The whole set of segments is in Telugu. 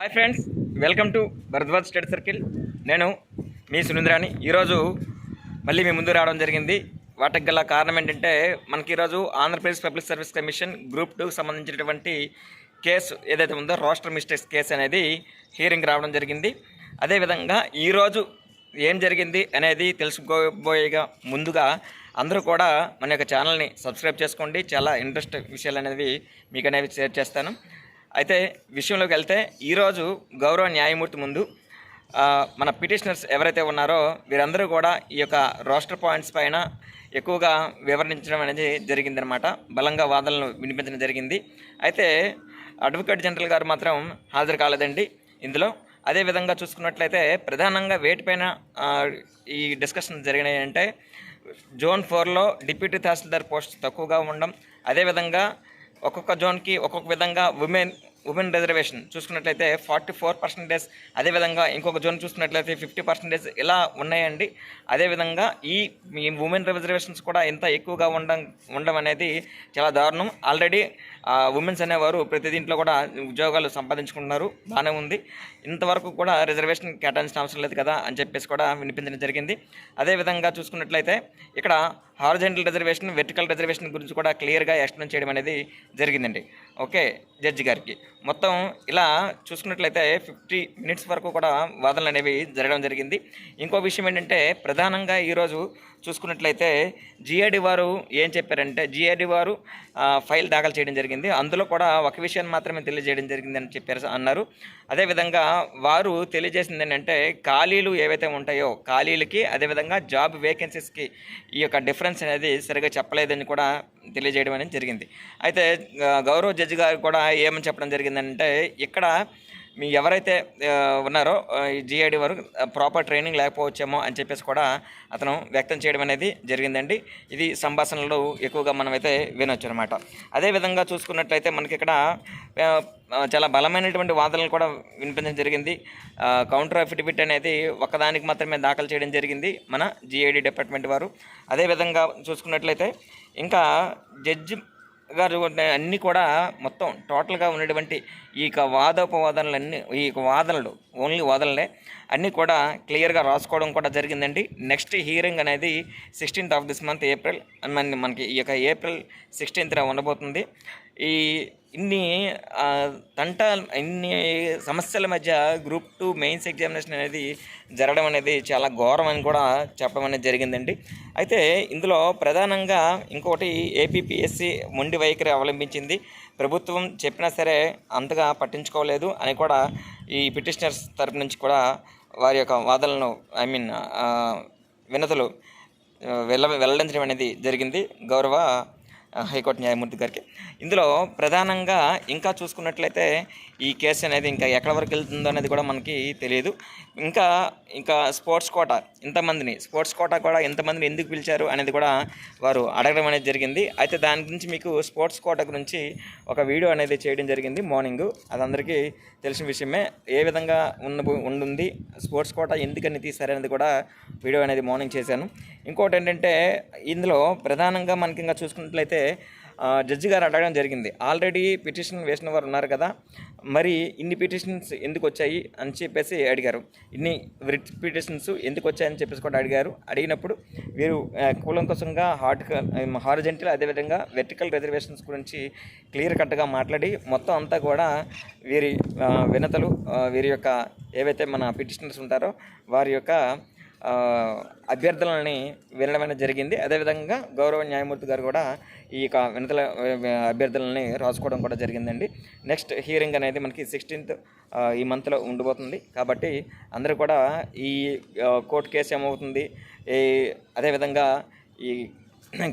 Hi friends welcome to Bharadwaj study circle. నేను మీ సునీంద్రాని ఈరోజు మళ్ళీ మీ ముందు రావడం జరిగింది. వాటికి గల కారణం ఏంటంటే మనకి ఈరోజు Andhra Pradesh public service commission group టూకి సంబంధించినటువంటి కేసు ఏదైతే ఉందో రోస్టర్ మిస్టేక్స్ కేసు అనేది హియరింగ్ రావడం జరిగింది. అదేవిధంగా ఈరోజు ఏం జరిగింది అనేది తెలుసుకోబోయేగా ముందుగా అందరూ కూడా మన యొక్క ఛానల్ని సబ్స్క్రైబ్ చేసుకోండి. చాలా ఇంట్రెస్ట్ విషయాలు అనేవి మీకు అనేవి షేర్ చేస్తాను. అయితే విషయంలోకి వెళ్తే ఈరోజు గౌరవ న్యాయమూర్తి ముందు మన పిటిషనర్స్ ఎవరైతే ఉన్నారో వీరందరూ కూడా ఈ యొక్క రోస్టర్ పాయింట్స్ పైన ఎక్కువగా వివరించడం అనేది జరిగిందనమాట బలంగా వాదనలు వినిపించడం జరిగింది. అయితే అడ్వకేట్ జనరల్ గారు మాత్రం హాజరు కాలేదండి ఇందులో. అదేవిధంగా చూసుకున్నట్లయితే ప్రధానంగా వేటిపైన ఈ డిస్కషన్ జరిగినాయి అంటే జోన్ ఫోర్లో డిప్యూటీ తహసీల్దార్ పోస్ట్ తక్కువగా ఉండడం. అదేవిధంగా ఒక్కొక్క జోన్కి ఒక్కొక్క విధంగా ఉమెన్ ఉమెన్ రిజర్వేషన్. చూసుకున్నట్లయితే ఫార్టీ ఫోర్ పర్సెంటేజ్ అదేవిధంగా ఇంకొక జోన్ చూసుకున్నట్లయితే ఫిఫ్టీ పర్సెంటేజ్ ఇలా ఉన్నాయండి. అదేవిధంగా ఈ ఉమెన్ రిజర్వేషన్స్ కూడా ఎంత ఎక్కువగా ఉండడం ఉండడం అనేది చాలా దారుణం. ఆల్రెడీ ఉమెన్స్ అనేవారు ప్రతి దీంట్లో కూడా ఉద్యోగాలు సంపాదించుకుంటున్నారు. బాగానే ఉంది. ఇంతవరకు కూడా రిజర్వేషన్ కేటాయించిన అవసరం లేదు కదా అని చెప్పేసి కూడా వినిపించడం జరిగింది. అదేవిధంగా చూసుకున్నట్లయితే ఇక్కడ హారిజెంటల్ రిజర్వేషన్ వెర్టికల్ రిజర్వేషన్ గురించి కూడా క్లియర్గా ఎక్స్ప్లెయిన్ చేయడం అనేది జరిగిందండి. ఓకే జడ్జి గారికి. మొత్తం ఇలా చూసుకున్నట్లయితే ఫిఫ్టీ మినిట్స్ వరకు కూడా వాదనలు అనేవి జరగడం జరిగింది. ఇంకో విషయం ఏంటంటే ప్రధానంగా ఈరోజు చూసుకున్నట్లయితే జిఆర్డి వారు ఏం చెప్పారంటే జిఆర్డి వారు ఫైల్ దాఖలు చేయడం జరిగింది. అందులో కూడా ఒక విషయాన్ని మాత్రమే తెలియజేయడం జరిగింది అని చెప్పారు అన్నారు. అదేవిధంగా వారు తెలియజేసింది ఏంటంటే ఖాళీలు ఏవైతే ఉంటాయో ఖాళీలకి అదేవిధంగా జాబ్ వేకెన్సీస్కి ఈ యొక్క డిఫరెన్స్ అనేది సరిగా చెప్పలేదని కూడా తెలియజేయడం అనేది జరిగింది. అయితే గౌరవ జడ్జి గారు కూడా ఏమని చెప్పడం జరిగిందంటే ఇక్కడ మీ ఎవరైతే ఉన్నారో జిఐడి వారు ప్రాపర్ ట్రైనింగ్ లేకపోవచ్చేమో అని చెప్పేసి కూడా అతను వ్యక్తం చేయడం అనేది జరిగిందండి. ఇది సంభాషణలు ఎక్కువగా మనమైతే వినొచ్చు అనమాట అదేవిధంగా చూసుకున్నట్లయితే మనకి ఇక్కడ చాలా బలమైనటువంటి వాదనలు కూడా వినిపించడం జరిగింది. కౌంటర్ అఫిడవిట్ అనేది ఒక్కదానికి మాత్రమే దాఖలు చేయడం జరిగింది మన జిఐడి డిపార్ట్మెంట్ వారు. అదేవిధంగా చూసుకున్నట్లయితే ఇంకా జడ్జి గారు అన్నీ కూడా మొత్తం టోటల్గా ఉన్నటువంటి ఈ యొక్క వాదోపవాదనలన్నీ ఈ యొక్క వాదనలు ఓన్లీ వాదనలే అన్నీ కూడా క్లియర్గా రాసుకోవడం కూడా జరిగిందండి. నెక్స్ట్ హియరింగ్ అనేది sixteenth of this month April మనకి ఈ యొక్క ఏప్రిల్ సిక్స్టీన్త్న ఉండబోతుంది. ఈ ఇన్ని తంట ఇన్ని సమస్యల మధ్య గ్రూప్ టూ మెయిన్స్ ఎగ్జామినేషన్ అనేది జరగడం అనేది చాలా ఘోరం అని కూడా చెప్పడం అనేది జరిగిందండి. అయితే ఇందులో ప్రధానంగా ఇంకోటి ఏపీపీఎస్సి మొండి వైఖరి అవలంబించింది. ప్రభుత్వం చెప్పినా సరే అంతగా పట్టించుకోలేదు అని కూడా ఈ పిటిషనర్స్ తరపు నుంచి కూడా వారి యొక్క వాదనలను ఐ మీన్ వినతులు వెళ్ళ వెల్లడించడం అనేది జరిగింది. గౌరవ హైకోర్టు న్యాయమూర్తి గారికి. ఇందులో ప్రధానంగా ఇంకా చూసుకున్నట్లయితే ఈ కేసు అనేది ఇంకా ఎక్కడి వరకు వెళ్తుందో అనేది కూడా మనకి తెలియదు. ఇంకా ఇంకా స్పోర్ట్స్ కోటా ఇంతమందిని స్పోర్ట్స్ కోటా కూడా ఎంతమందిని ఎందుకు పిలిచారు అనేది కూడా వారు అడగడం అనేది జరిగింది. అయితే దాని గురించి మీకు స్పోర్ట్స్ కోటా గురించి ఒక వీడియో అనేది చేయడం జరిగింది మార్నింగ్. అది అందరికీ తెలిసిన విషయమే. ఏ విధంగా ఉన్న ఉండుంది స్పోర్ట్స్ కోటా ఎందుకని తీశారనేది కూడా వీడియో అనేది మార్నింగ్ చేశాను. ఇంకోటి ఏంటంటే ఇందులో ప్రధానంగా మనకి ఇంకా చూసుకున్నట్లయితే జడ్జి గారు అడగడం జరిగింది. ఆల్రెడీ పిటిషన్ వేసిన వారు ఉన్నారు కదా మరి ఇన్ని పిటిషన్స్ ఎందుకు వచ్చాయి? అని చెప్పేసి అడిగారు. ఇన్ని రిట్ పిటిషన్స్ ఎందుకు వచ్చాయని చెప్పేసి కూడా అడిగారు. అడిగినప్పుడు వీరు ఆ, కూలంకషంగా హార్ట్ హారిజెంటల్ అదేవిధంగా వెర్టికల్ రిజర్వేషన్స్ గురించి క్లియర్ కట్గా మాట్లాడి మొత్తం అంతా కూడా వీరి వినతలు వీరి యొక్క ఏవైతే మన పిటిషనర్స్ ఉంటారో వారి యొక్క అభ్యర్థులని వినడం జరిగింది. అదేవిధంగా గౌరవ న్యాయమూర్తి గారు కూడా ఈ యొక్క వినతుల అభ్యర్థులని రాసుకోవడం కూడా జరిగిందండి. నెక్స్ట్ హియరింగ్ అనేది మనకి సిక్స్టీన్త్ ఈ మంత్లో ఉండిపోతుంది కాబట్టి అందరూ కూడా ఈ కోర్టు కేసు ఏమవుతుంది? ఈ అదేవిధంగా ఈ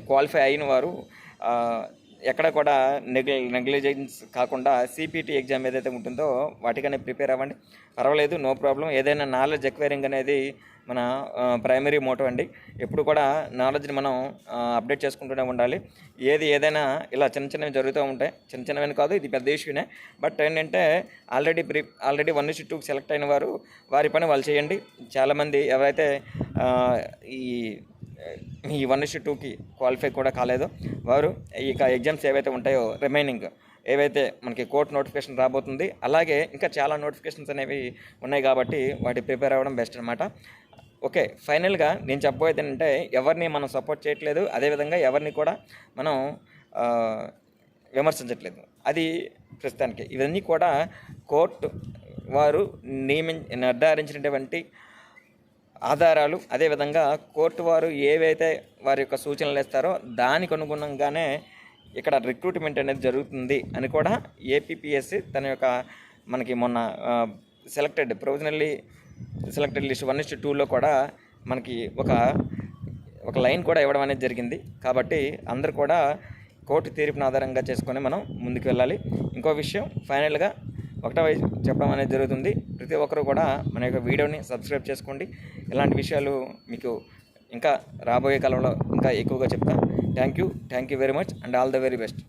క్వాలిఫై అయిన వారు ఎక్కడ కూడా నెగ్లి నెగ్లిజెన్స్ కాకుండా సిపిటి ఎగ్జామ్ ఏదైతే ఉంటుందో వాటికనే ప్రిపేర్ అవ్వండి. పర్వాలేదు నో ప్రాబ్లం. ఏదైనా నాలెడ్జ్ ఎక్వైరింగ్ అనేది మన ప్రైమరీ మోటో అండి. ఎప్పుడు కూడా నాలెడ్జ్ని మనం అప్డేట్ చేసుకుంటూనే ఉండాలి. ఏది ఏదైనా ఇలా చిన్న చిన్నవి జరుగుతూ ఉంటాయి. చిన్న చిన్నవి కాదు ఇది పెద్ద ఇష్యూనే బట్ ఏంటంటే already pre already one issue టూకి సెలెక్ట్ అయిన వారు వారి పని వాళ్ళు చేయండి. చాలామంది ఎవరైతే ఈ ఈ వన్ ఇష్యూ టూకి క్వాలిఫై కూడా కాలేదో వారు ఇక ఎగ్జామ్స్ ఏవైతే ఉంటాయో రిమైనింగ్ ఏవైతే మనకి కోర్టు నోటిఫికేషన్ రాబోతుంది అలాగే ఇంకా చాలా నోటిఫికేషన్స్ అనేవి ఉన్నాయి కాబట్టి వాటి ప్రిపేర్ అవ్వడం బెస్ట్ అనమాట ఓకే ఫైనల్గా నేను చెప్పబోయేది ఏంటంటే ఎవరిని మనం సపోర్ట్ చేయట్లేదు అదేవిధంగా ఎవరిని కూడా మనం విమర్శించట్లేదు. అది ప్రస్తుతానికి. ఇవన్నీ కూడా కోర్టు వారు నియమి నిర్ధారించినటువంటి ఆధారాలు అదేవిధంగా కోర్టు వారు ఏవైతే వారి యొక్క సూచనలు ఇస్తారో దానికి అనుగుణంగానే ఇక్కడ రిక్రూట్మెంట్ అనేది జరుగుతుంది అని కూడా ఏపీపీఎస్సి తన యొక్క మనకి మొన్న selected provisionally selected list one ఇస్ట్ టూలో కూడా మనకి ఒక ఒక లైన్ కూడా ఇవ్వడం అనేది జరిగింది. కాబట్టి అందరు కూడా కోర్టు తీర్పును ఆధారంగా చేసుకొని మనం ముందుకు వెళ్ళాలి. ఇంకో విషయం ఫైనల్గా ఒకటో చెప్పడం అనేది జరుగుతుంది. ప్రతి ఒక్కరు కూడా మన యొక్క వీడియోని సబ్స్క్రైబ్ చేసుకోండి. ఇలాంటి విషయాలు మీకు ఇంకా రాబోయే కాలంలో ఇంకా ఎక్కువగా చెప్తాను thank you thank you very much and all the very best.